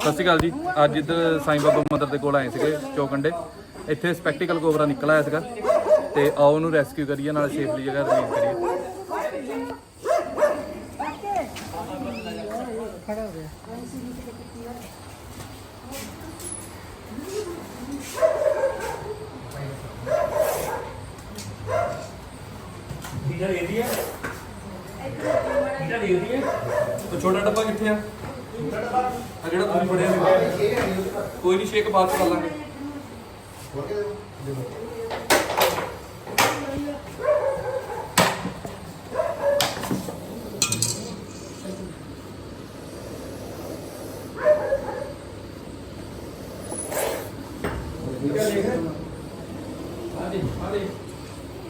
ਸਤਿ ਸ਼੍ਰੀ ਅਕਾਲ ਜੀ। ਅੱਜ ਇੱਧਰ ਸਾਈਂ ਬਾਬਾ ਮੰਦਰ ਦੇ ਕੋਲ ਆਏ ਸੀਗੇ ਚੌਕੰਡੇ। ਇੱਥੇ ਸਪੈਕਟੀਕਲ ਕੋਬਰਾ ਨਿਕਲ ਆਇਆ ਸੀਗਾ। ਤੇ ਆਓ ਉਹਨੂੰ ਰੈਸਕਿਊ ਕਰੀਏ, ਨਾਲ ਸੇਫਲੀ ਜਗ੍ਹਾ ਰਿਲੀਜ਼ ਕਰੀਏ। ਦੇ ਦੀ ਹੈ? ਟੀਚਰ ਦੇ ਦੀ ਹੈ? ਤੇ ਛੋਟਾ ਡੱਬਾ ਕਿੱਥੇ ਆ? ਆ ਜਿਹੜਾ ਤੁਸੀਂ ਫੜਿਆ ਸੀ। ਕੋਈ ਨਹੀਂ ਸ਼ੇਕ ਬਾਅਦ ਚ ਕਰ ਲਾਂਗੇ। ਟੱਕਣ ਦੇ ਭਾਜੀ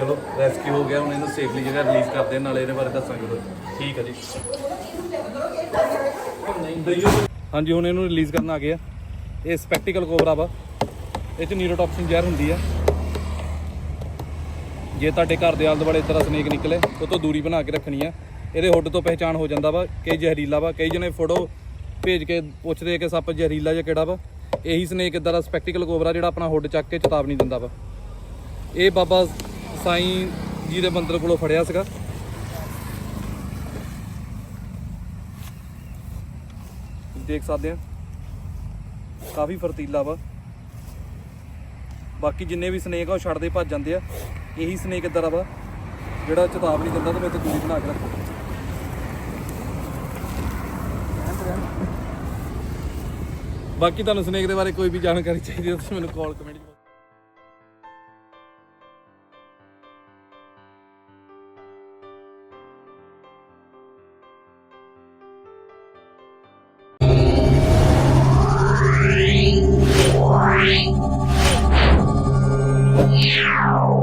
ਚਲੋ ਰੈਸਕਿਊ ਹੋ ਗਿਆ ਹੁਣ ਇਹਨੂੰ ਸੇਫਲੀ ਜਗ੍ਹਾ ਰਿਲੀਜ਼ ਕਰਦੇ ਹਾਂ, ਨਾਲੇ ਇਹਦੇ ਬਾਰੇ ਦੱਸਾਂਗੇ ਤੁਹਾਨੂੰ। ਠੀਕ ਹੈ ਜੀ। ਹਾਂਜੀ ਹੁਣ ਇਹਨੂੰ ਰਿਲੀਜ਼ ਕਰਨ ਆ ਗਏ ਆ। ਇਹ ਸਪੈਕਟੀਕਲ ਕੋਬਰਾ ਵਾ। ਇਹ ਚ ਨੀਰੋਟੌਕਸਿਨ ਜ਼ਹਿਰ ਹੁੰਦੀ ਆ। ਜੇ ਤੁਹਾਡੇ ਘਰ ਦੇ ਆਲੇ ਦੁਆਲੇ ਇਸ ਤਰ੍ਹਾਂ ਸਨੇਕ ਨਿਕਲੇ ਉਹ ਤੋਂ ਦੂਰੀ ਬਣਾ ਕੇ ਰੱਖਣੀ ਆ। ਇਹਦੇ ਹੁੱਡ ਤੋਂ ਪਹਿਚਾਣ ਹੋ ਜਾਂਦਾ ਵਾ ਕਈ ਜ਼ਹਿਰੀਲਾ ਵਾ। ਕਈ ਜਣੇ ਫੋਟੋ ਭੇਜ ਕੇ ਪੁੱਛਦੇ ਆ ਕਿ ਸੱਪ ਜ਼ਹਿਰੀਲਾ ਜਾਂ ਕਿਹੜਾ ਵਾ। ਇਹੀ ਸਨੇਕ ਇਦਾਂ ਦਾ ਸਪੈਕਟੀਕਲ ਕੋਬਰਾ ਜਿਹੜਾ ਆਪਣਾ ਹੁੱਡ ਚੱਕ ਕੇ ਚੇਤਾਵਨੀ ਦਿੰਦਾ ਵਾ। ਇਹ ਬਾਬਾ ਸਾਈਂ ਜੀ ਦੇ ਮੰਦਰ ਕੋਲੋਂ ਫੜਿਆ ਸੀਗਾ। ਦੇਖ ਸਕਦੇ ਆ। ਕਾਫੀ ਫਰਤੀਲਾ ਵਾ। ਬਾਕੀ ਜਿੰਨੇ ਵੀ ਸਨੇਕ ਆ, ਉਹ ਛੱਡਦੇ ਭੱਜ ਜਾਂਦੇ ਆ। ਇਹੀ ਸਨੇਕ ਇਦਾਂ ਦਾ ਵਾ, ਜਿਹੜਾ ਚੇਤਾਵਨੀ ਦਿੰਦਾ ਤੇ ਮੈਂ ਤੇ ਦੂਰੀ ਬਣਾ ਕੇ ਰੱਖਦਾ। ਬਾਕੀ ਤੁਹਾਨੂੰ ਸਨੇਕ ਦੇ ਬਾਰੇ ਕੋਈ ਵੀ ਜਾਣਕਾਰੀ ਚਾਹੀਦੀ ਹੈ ਤੁਸੀਂ ਮੈਨੂੰ ਕਾਲ ਕਮੈਂਟ Ciao.